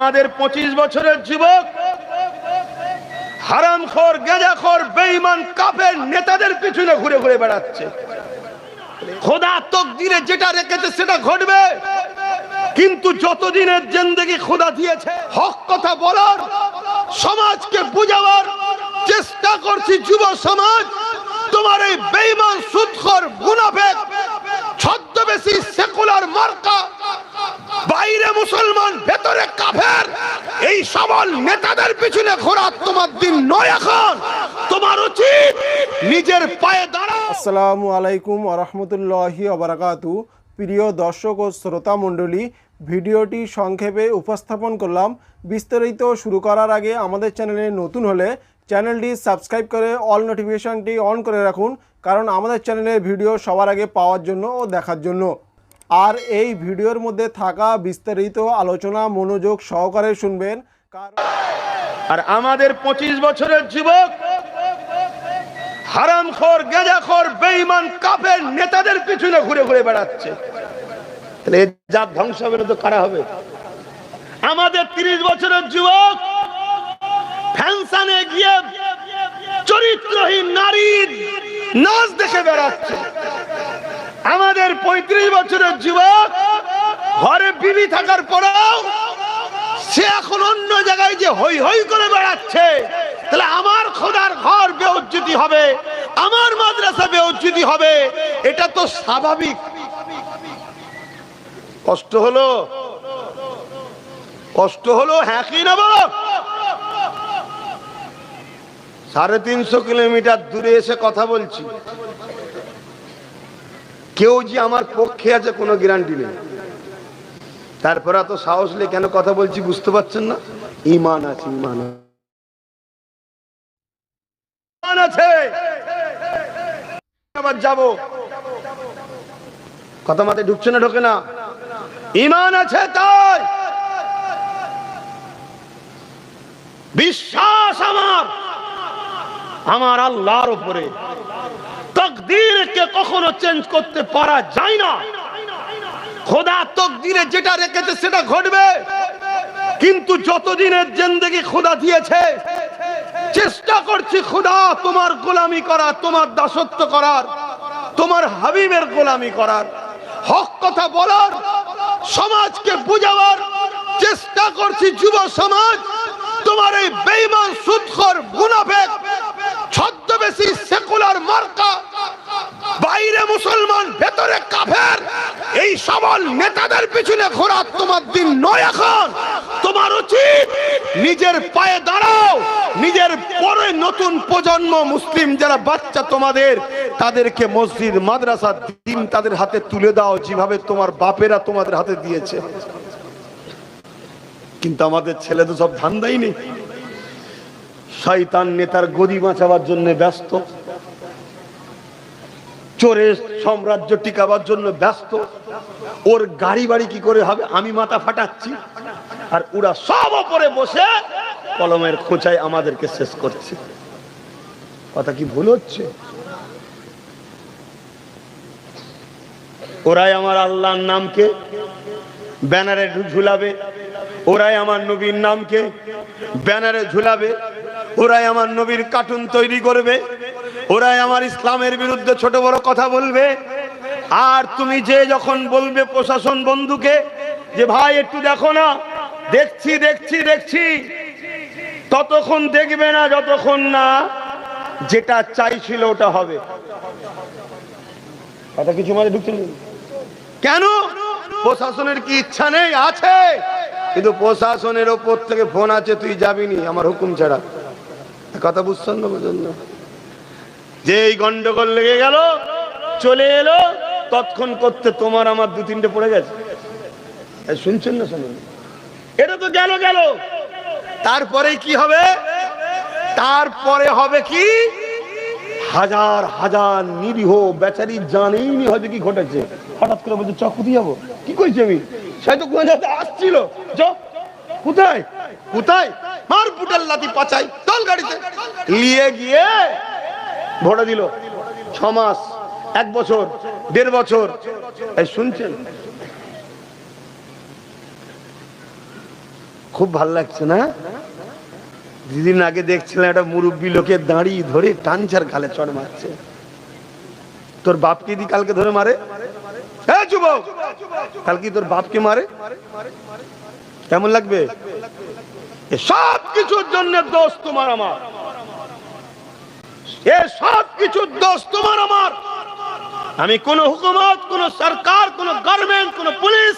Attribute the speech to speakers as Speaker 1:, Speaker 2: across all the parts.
Speaker 1: আমাদের পঁচিশ বছরের যুবক, হারামখোর, গেজাখোর, বেঈমান, কাফের নেতাদের পিছনে ঘুরে ঘুরে বেড়াচ্ছে। খোদা তকদিরে যেটা রেখেছে সেটা ঘটবে। কিন্তু যতদিনের জিন্দগি খোদা দিয়েছে, হক কথা বলার, সমাজকে বুঝাবার চেষ্টা করছি যুব সমাজ, তোমার এই বেঈমান সুদখোর মুনাফেক, ছদ্মবেশী সেকুলার মার্কা বাইরে মুসলমান, ভেতরে কাফের। এই সবল নেতাদের পিছনে ঘোরা তোমার দিন নয় এখন। তোমার উচিত নিজের পায়ে দাঁড়াও।
Speaker 2: আসসালামু আলাইকুম আরহামতুল্লাহি আবরাকাতু প্রিয় দর্শক ও শ্রোতা মণ্ডলী, ভিডিওটি সংক্ষেপে উপস্থাপন করলাম। বিস্তারিত শুরু করার আগে আমাদের চ্যানেলে নতুন হলে চ্যানেলটি সাবস্ক্রাইব করে অল নোটিফিকেশনটি অন করে রাখুন, কারণ আমাদের চ্যানেলের ভিডিও সবার আগে পাওয়ার জন্য ও দেখার জন্য। আর এই ভিডিওর মধ্যে থাকা বিস্তারিত আলোচনা, মনোযোগ সহকারে শুনবেন।
Speaker 1: আর আমাদের পঁচিশ বছরের যুবক, হারামখোর, গেজাখোর, বেঈমান, কাফের নেতাদের পিছনে ঘুরে ঘুরে বেড়াচ্ছে। তাহলে জাত ধ্বংস হবে তো কারা হবে? আমাদের তিরিশ বছরের যুবক, ফ্যানসানে গিয়ে চরিত্রহীন নারীর নাচ দেখে বেড়াচ্ছে। পঁয়ত্রিশ বছরের যুবক, ঘরে বিবি থাকার পরেও সে এখন অন্য জায়গায় যে হই হই করে বেড়াচ্ছে, তাহলে আমার খোদার ঘর বেউজ্জুতি হবে, আমার মাদ্রাসা বেউজ্জুতি হবে, এটা তো স্বাভাবিক। কষ্ট হলো? কষ্ট হলো হ্যাঁ কি না বলো? সাড়ে তিনশো কিলোমিটার দূরে এসে কথা বলছি। কেউ যে আমার পক্ষে আছে, কোনো গ্যারান্টি নেই। তারপর এত সাহস নিয়ে কেন কথা বলছি বুঝতে পারছেন না? ইমান আছে। ইমান আছে। আবার যাব। কথা মাথায় ঢুকছে না, ঢোকে না। ইমান আছে তাই! বিশ্বাস আমার! আমার আল্লাহর উপরে। তকদিরকে কখনো চেঞ্জ করতে পারা যায় না। খোদা তকদিরে যেটা রেখেছে সেটা ঘটবে। কিন্তু যতদিনের জিন্দগি খোদা দিয়েছে, চেষ্টা করছি খোদা তোমার গোলামি করার, তোমার দাসত্ব করার, তোমার হাবিবের গোলামি করার, হক কথা বলার, সমাজকে বুঝাবার, চেষ্টা করছি যুব সমাজ, তোমার এই বেইমান সুদখোর মুনাফেক ছদ্মবেশী সেকুলার মার্কা বাইরে মুসলমান ভেতরে কাফের এই সবল নেতাদের পিছনে ঘোরা তোমার দিন নয় এখন। তোমার উচিত নিজের পায়ে দাঁড়াও, নিজের পরে নতুন প্রজন্ম মুসলিম যারা বাচ্চা তোমাদের, তাদেরকে মসজিদ মাদ্রাসা দিন তাদের হাতে তুলে দাও যেভাবে তোমার বাপেরা তোমাদের হাতে দিয়েছে। কিন্তু আমাদের ছেলে তো সব ধান্দাই নেই। শয়তান নেতার গদি বাঁচাবার জন্য ব্যস্ত। চোরের সাম্রাজ্য টিকাবার জন্য ব্যস্ত। ওর গাড়ি বাড়ি কি করে হবে? আমি মাথা ফাটাচ্ছি। আর ওরা সব ওপরে বসে কলমের খোঁচায় আমাদেরকে শেষ করছে। কথা কি ভুল হচ্ছে? ওরাই আমার আল্লাহর নামকে ব্যানারে ঝুলাবে। ওরাই আমার নবীর নামকে ব্যানারে ঝুলাবে। ওরাই আমার নবীর কার্টুন তৈরি করবে। ওরাই আমার ইসলামের বিরুদ্ধে ছোট বড় কথা বলবে। আর তুমি যে যখন বলবে প্রশাসন বন্ধুকে যে, ভাই, একটু দেখো না। দেখছি দেখছি দেখছি। ততক্ষণ দেখবে না, যতক্ষণ না যেটা চাইছিল ওটা হবে। কথা কিছু মাঝে ঢুকছে কেন? প্রশাসনের কি ইচ্ছা নেই? আছে। কিন্তু প্রশাসনের ওপর থেকে ফোন আছে, তুই যাবিনি আমার হুকুম ছাড়া। কথা বুঝছেন না। যে এই গন্ডগোল লেগে গেল, চলে এলো, তৎক্ষণ করতে তোমার আমার দু তিনটে পড়ে গেছে। শুনছেন না শুনুন? এটা তো গেল গেল। তারপরে কি হবে? তারপরে হবে কি? হাজার হাজার নিরীহ বেচারি জানেই নি হয়তো কি ঘটেছে। হঠাৎ করে বলছে চক কোথায় যাব? কি কইছি আমি? সে তো আসছিল। চ, কোথায়? কোথায়? মার পুটাল লাতি পাচাই চল গাড়িতে নিয়ে গিয়ে ভরে দিল। ছ মাস, এক বছর, দেড় বছর। এই শুনছেন? খুব ভালো লাগছে না? দুদিন আগে দেখছিলাম একটা মুরব্বী লোকের দাঁড়ি ধরে টানচার গালে চড় মারছে। তোর বাপকে দি কালকে ধরে মারে? হ্যাঁ কালকে তোর বাপকে মারে? কেমন লাগবে? সব কিছুর জন্য দোষ তোমার আমার। এ দোষ আমি কোন হুকুমত, কোন সরকার, কোন গভর্নমেন্ট কোন পুলিশ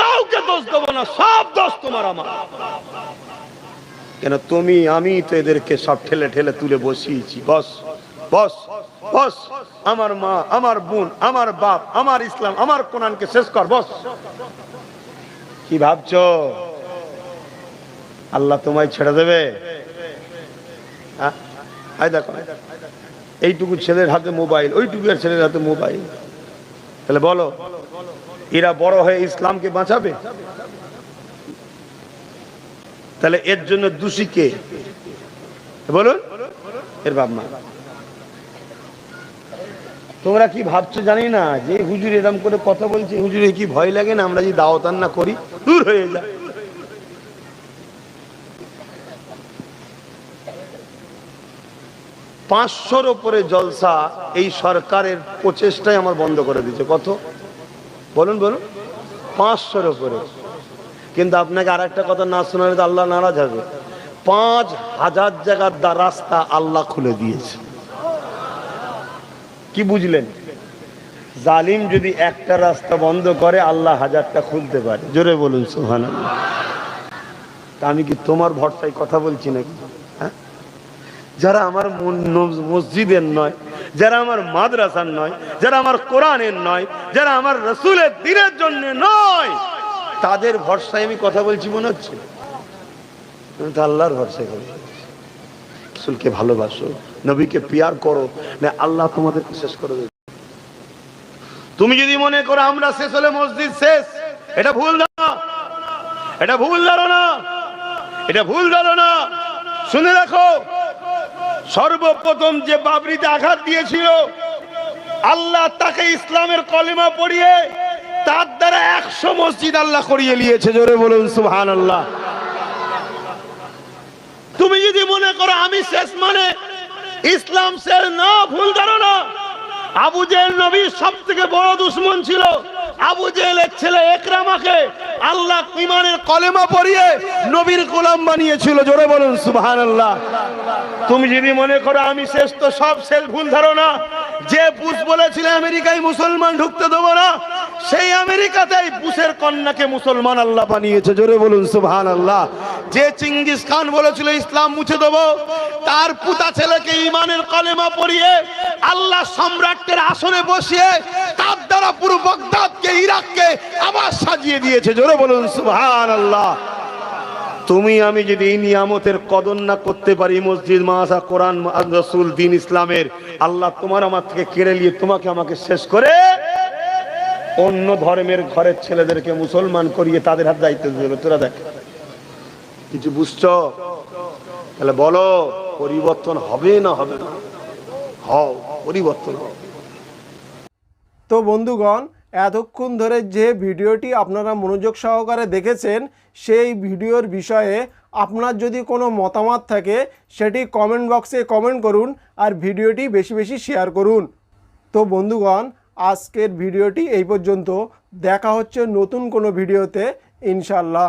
Speaker 1: কাউকে দোষ দেবো না, সব দোষ তোমার আমার। কেন তুমি, আমি তো এদেরকে সব ঠেলে ঠেলে তুলে বসিয়েছি। বস বস বস। আমার মা, আমার বোন, আমার বাপ, আমার ইসলাম, আমার কোরআনকে শেষ কর, বস। কি ভাবছ? আল্লাহ তোমায় ছেড়ে দেবে? আয় দেখো। এইটুকু ছেলের হাতে মোবাইল, ওইটুকু ছেলের হাতে মোবাইল। তাহলে বলো, এরা বড় হয়ে ইসলামকে বাঁচাবে? তাহলে এর জন্য দোষী কে? বলুন, এর বাপ মা। তোমরা কি ভাবছ জানি না যে হুজুর এরম করে কথা বলছে, হুজুরে কি ভয় লাগে না? আমরা যদি দাওয়াতান না করি, দূর হয়ে যায়। পাঁচশোর ওপরে জলসা এই সরকারের প্রচেষ্টাই আমার বন্ধ করে দিয়েছে। কত? বলুন বলুন। পাঁচশোর ওপরে কিন্তু আপনাকে আর একটা কথা না শোনালে তো আল্লাহ নারাজ হবে। পাঁচ হাজার জায়গার রাস্তা আল্লাহ খুলে দিয়েছে। কি বুঝলেন? জালিম যদি একটা রাস্তা বন্ধ করে, আল্লাহ হাজারটা খুলতে পারে। জোরে বলুন সোহান আমি কি তোমার ভরসায় কথা বলছি নাকি? যারা আমার মসজিদের নয়, যারা আমার মাদ্রাসার নয়, যারা আমার কোরআনের নয়, যারা আমার রসুলের দিনের জন্য নয়, তাদের ভরসায় আমি কথা বলছি মনে হচ্ছে? আমি তো আল্লাহর ভরসায় কথা রসুলকে ভালোবাসো, নবীকে পিয়ার করো, না আল্লাহ তোমাদেরকে শেষ করে দেবে। তুমি যদি মনে করো আমরা শেষ হলে মসজিদ শেষ, এটা ভুল না এটা ভুল ধারণা। এটা ভুল ধারণা। শুনে রাখো সর্বপ্রথম যে বাবরিতে আঘাত দিয়েছিল, আল্লাহ তাকে ইসলামের কলেমা পড়িয়ে তার দ্বারা একশো মসজিদ আল্লাহ করিয়ে নিয়েছে। জোরে বলুন সুহান আল্লাহ তুমি যদি মনে করো আমি শেষ মানে ইসলাম শেষ না, ভুল ধারণা। আবু জেল নবীর সব থেকে বড় দুশ্মন ছিল। আবু জেলের ছেলে একরামাকে আল্লাহ ইমানের কলেমা পড়িয়ে নবীর গোলাম বানিয়েছিল। জোরে বলুন সুবহান আল্লাহ তুমি যদি মনে করো আমি শেষ তো সব শেষ ভুল ধারণা, যে বুশ বলেছিল আমেরিকায় মুসলমান ঢুকতে দেবো না, সেই আমেরিকাতেই বুশের কন্যাকে মুসলমান আল্লাহ বানিয়েছে। জোরে বলুন সুবহান আল্লাহ যে চিঙ্গিস খান বলেছিল, ইসলাম মুছে দেবো। তার পুতা ছেলেকে ইমানের কলেমা পড়িয়ে আল্লাহ সম্রাটের আসনে বসিয়ে তার দ্বারা পুরো বগদাদকে, ইরাককে আবার সাজিয়ে দিয়েছে। জোরে বলুন সুবহান আল্লাহ তুমি, আমি যদি এই নিয়ামতের কদর না করতে পারি, মসজিদ মাসা কোরআন, রসুল, দিন ইসলামের, আল্লাহ তোমার আমার থেকে কেড়ে নিয়ে তোমাকে আমাকে শেষ করে অন্য ধর্মের ঘরের ছেলেদেরকে মুসলমান করিয়ে তাদের হাত দায়িত্ব দিল তোরা দেখ। কিছু বুঝছ? তাহলে বলো, পরিবর্তন হবে না হবে না? হও, পরিবর্তন
Speaker 2: তো বন্ধুগণ এতক্ষণ ধরে যে ভিডিওটি আপনারা মনোযোগ সহকারে দেখেছেন, সেই ভিডিওর বিষয়ে আপনার যদি কোনো মতামত থাকে, সেটি কমেন্ট বক্সে কমেন্ট করুন আর ভিডিওটি বেশি বেশি শেয়ার করুন। তো বন্ধুগণ, আজকের ভিডিওটি এই পর্যন্ত। দেখা হচ্ছে নতুন কোনো ভিডিওতে ইনশাল্লাহ